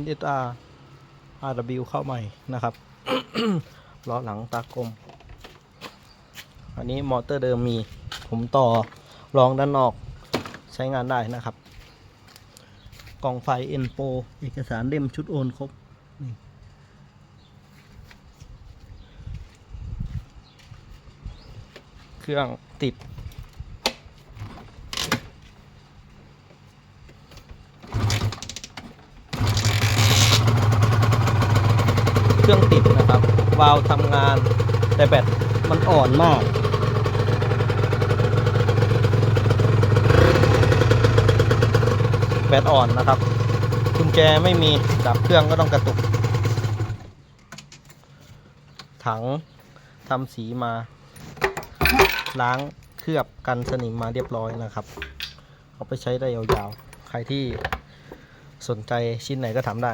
NSR RW เข้าใหม่นะครับล้อหลังตากลม อันนี้มอเตอร์เดิมมี ผมต่อรองด้านนอกใช้งานได้นะครับ กล่องไฟ n p o เอกสารเล่มชุดโอนครบเครื่องติด เครื่องติดนะครับ วาล์วทำงาน แต่แบตมันอ่อนมาก แบตอ่อนนะครับกุญแจไม่มีดับเครื่องก็ต้องกระตุก ถังทำสีมา ล้างเคลือบกันสนิมมาเรียบร้อยนะครับ เอาไปใช้ได้ยาวๆ ใครที่สนใจชิ้นไหนก็ทำได้